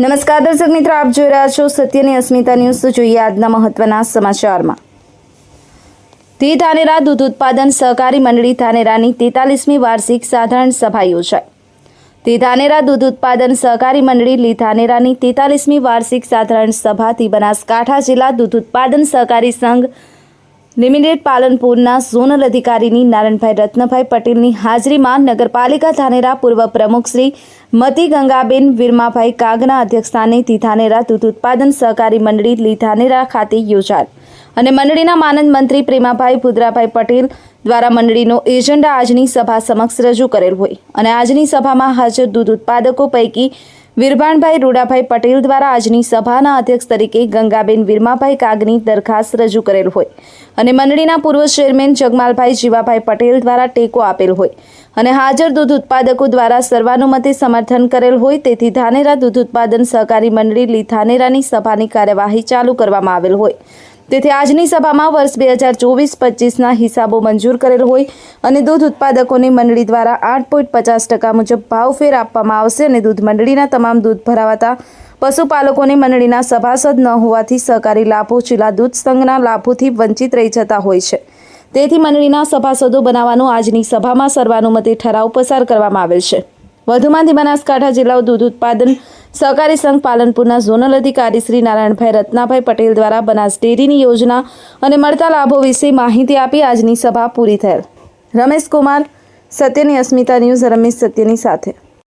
નમસ્કાર દર્શક મિત્રો, આપ જોઈ રહ્યા છો સત્યની અસ્મિતા ન્યૂઝ. જોઈએ આજના મહત્વના સમાચારમાં. ધી ધાનેરા દૂધ ઉત્પાદન સહકારી મંડળી ધાનેરાની તેતાલીસમી વાર્ષિક સાધારણ સભા યોજાઈ. ધી ધાનેરા દૂધ ઉત્પાદન સહકારી મંડળી લી ધાનેરાની તેતાલીસમી વાર્ષિક સાધારણ સભાથી બનાસકાંઠા જિલ્લા દૂધ ઉત્પાદન સહકારી સંઘ લિમિટેડ પાલનપુરના ઝોનલ અધિકારીની નારણભાઈ રત્નભાઈ પટેલની હાજરીમાં નગરપાલિકા ધાનેરા પૂર્વ પ્રમુખ શ્રી મતી ગંગાબેન વિરમાભાઈ કાગના અધ્યક્ષસ્થાને ધાનેરા દૂધ ઉત્પાદન સહકારી મંડળી લીધાનેરા ખાતે યોજાયેલ અને મંડળીના માનદ મંત્રી પ્રેમાભાઈ ભુદ્રાભાઈ પટેલ દ્વારા મંડળીનો એજન્ડા આજની સભા સમક્ષ રજૂ કરેલ હોય. અને આજની સભામાં હાજર દૂધ ઉત્પાદકો પૈકી વિરભાણભાઈ રૂડાભાઈ પટેલ દ્વારા આજની સભાના અધ્યક્ષ તરીકે ગંગાબેન વિરમાભાઈ કાગની દરખાસ્ત રજૂ કરેલ હોય અને મંડળીના પૂર્વ ચેરમેન જગમાલભાઈ જીવાભાઈ પટેલ દ્વારા ટેકો આપેલ હોય અને હાજર દૂધ ઉત્પાદકો દ્વારા સર્વાનુમતે સમર્થન કરેલ હોય તેથી ધાનેરા દૂધ ઉત્પાદન સહકારી મંડળી લી ધાનેરાની સભાની કાર્યવાહી ચાલુ કરવામાં આવેલ હોય. તેથી આજની સભામાં વર્ષ બે હજાર ચોવીસ પચીસના હિસાબો મંજૂર કરેલ હોય અને દૂધ ઉત્પાદકોને મંડળી દ્વારા આઠ પોઈન્ટ પચાસ ટકા મુજબ ભાવફેર આપવામાં આવશે અને દૂધ મંડળીના તમામ દૂધ ભરાવાતા પશુપાલકોને મંડળીના સભાસદ ન હોવાથી સહકારી લાભો જિલ્લા દૂધ સંઘના લાભોથી વંચિત રહી જતા હોય છે. તેથી મંડળીના સભાસદો બનાવવાનો આજની સભામાં સર્વાનુમતે ઠરાવ પસાર કરવામાં આવેલ છે. વધુમાંથી બનાસકાંઠા જિલ્લાઓ દૂધ ઉત્પાદન સહકારી સંઘ પાલનપુરના ઝોનલ અધિકારી શ્રી નારાયણભાઈ રત્નાભાઈ પટેલ દ્વારા બનાસ ડેરીની યોજના અને મળતા લાભો વિશે માહિતી આપી આજની સભા પૂરી થયેલ. રમેશ કુમાર, સત્યની અસ્મિતા ન્યૂઝ, રમેશ સત્યની સાથે.